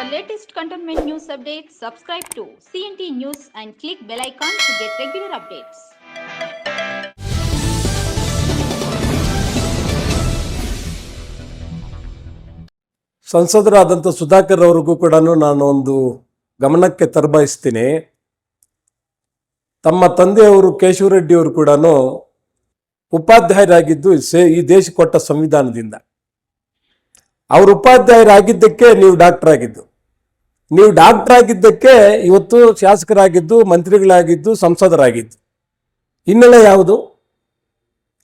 For latest cantonment news updates, subscribe to CNT News and click bell icon to get regular updates. ಸಂಸದರಾದಂಥ ಸುಧಾಕರ್ ಅವರಿಗೂ ಕೂಡ ನಾನು ಒಂದು ಗಮನಕ್ಕೆ ತರಬಯಸ್ತೀನಿ. ತಮ್ಮ ತಂದೆಯವರು ಕೇಶವರೆಡ್ಡಿ ಅವರು ಕೂಡ ಉಪಾಧ್ಯಾಯರಾಗಿದ್ದು ಸೇ ಈ ದೇಶ ಕೊಟ್ಟ ಸಂವಿಧಾನದಿಂದ. ಅವರು ಉಪಾಧ್ಯಾಯರಾಗಿದ್ದಕ್ಕೆ ನೀವು ಡಾಕ್ಟರ್ ಆಗಿದ್ದು ನೀವು ಡಾಕ್ಟರ್ ಆಗಿದ್ದಕ್ಕೆ ಇವತ್ತು ಶಾಸಕರಾಗಿದ್ದು, ಮಂತ್ರಿಗಳಾಗಿದ್ದು, ಸಂಸದರಾಗಿದ್ದು. ಹಿನ್ನೆಲೆ ಯಾವುದು?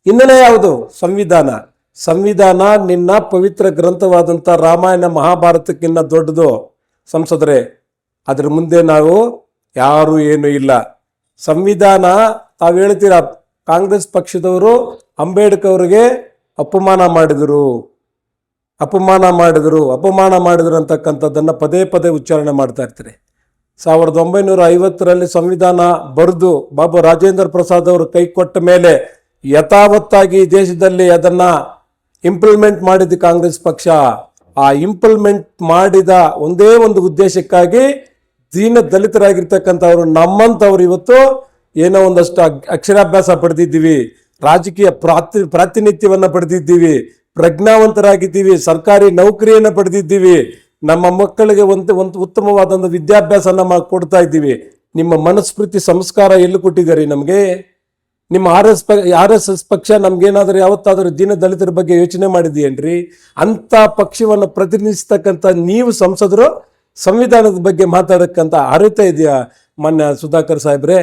ಹಿನ್ನೆಲೆ ಯಾವುದು? ಸಂವಿಧಾನ. ಸಂವಿಧಾನ ನಿನ್ನ ಪವಿತ್ರ ಗ್ರಂಥವಾದಂಥ ರಾಮಾಯಣ ಮಹಾಭಾರತಕ್ಕಿಂತ ದೊಡ್ಡದು, ಸಂಸದರೇ. ಅದ್ರ ಮುಂದೆ ನಾವು ಯಾರು ಏನು ಇಲ್ಲ. ಸಂವಿಧಾನ, ತಾವು ಹೇಳ್ತೀರಾ, ಕಾಂಗ್ರೆಸ್ ಪಕ್ಷದವರು ಅಂಬೇಡ್ಕರ್ ಅವರಿಗೆ ಅಪಮಾನ ಮಾಡಿದರು. ಅಪಮಾನ ಮಾಡಿದರು ಅಪಮಾನ ಮಾಡಿದರು ಅಂತಕ್ಕಂಥದ್ದನ್ನು ಪದೇ ಪದೇ ಉಚ್ಚಾರಣೆ ಮಾಡ್ತಾ ಇರ್ತಾರೆ. ಸಾವಿರದ ಒಂಬೈನೂರ ಐವತ್ತರಲ್ಲಿ ಸಂವಿಧಾನ ಬರೆದು ಬಾಬು ರಾಜೇಂದ್ರ ಪ್ರಸಾದ್ ಅವರು ಕೈ ಕೊಟ್ಟ ಮೇಲೆ ಯಥಾವತ್ತಾಗಿ ದೇಶದಲ್ಲಿ ಅದನ್ನ ಇಂಪ್ಲಿಮೆಂಟ್ ಮಾಡಿದ ಕಾಂಗ್ರೆಸ್ ಪಕ್ಷ. ಆ ಇಂಪ್ಲಿಮೆಂಟ್ ಮಾಡಿದ ಒಂದೇ ಒಂದು ಉದ್ದೇಶಕ್ಕಾಗಿ ದೀನ ದಲಿತರಾಗಿರ್ತಕ್ಕಂಥವ್ರು ನಮ್ಮಂಥವ್ರು ಇವತ್ತು ಏನೋ ಒಂದಷ್ಟು ಅಕ್ಷರಾಭ್ಯಾಸ ಪಡೆದಿದ್ದೀವಿ. ರಾಜಕೀಯ ಪ್ರಾತಿ ಪ್ರಾತಿನಿಧ್ಯವನ್ನ ಪಡೆದಿದ್ದೀವಿ. ಪ್ರಜ್ಞಾವಂತರಾಗಿದ್ದೀವಿ, ಸರ್ಕಾರಿ ನೌಕರಿಯನ್ನು ಪಡೆದಿದ್ದೀವಿ, ನಮ್ಮ ಮಕ್ಕಳಿಗೆ ಒಂದು ಒಂದು ಉತ್ತಮವಾದಂಥ ವಿದ್ಯಾಭ್ಯಾಸನ ಕೊಡ್ತಾ ಇದ್ದೀವಿ. ನಿಮ್ಮ ಮನಸ್ಫೃತಿ ಸಂಸ್ಕಾರ ಎಲ್ಲಿ ಕೊಟ್ಟಿದ್ದಾರೆ ನಮಗೆ? ನಿಮ್ಮ R S R S S ಪಕ್ಷ ನಮಗೇನಾದರೂ ಯಾವತ್ತಾದರೂ ದೀನ ದಲಿತರ ಬಗ್ಗೆ ಯೋಚನೆ ಮಾಡಿದೆಯೇನ್ರಿ ಅಂಥ ಪಕ್ಷವನ್ನು ಪ್ರತಿನಿಧಿಸ್ತಕ್ಕಂಥ ನೀವು ಸಂಸದರು ಸಂವಿಧಾನದ ಬಗ್ಗೆ ಮಾತಾಡಕ್ಕಂಥ ಅರ್ಹತೆ ಇದೆಯಾ ಮಾನ್ಯ ಸುಧಾಕರ್ ಸಾಹೇಬ್ರೆ?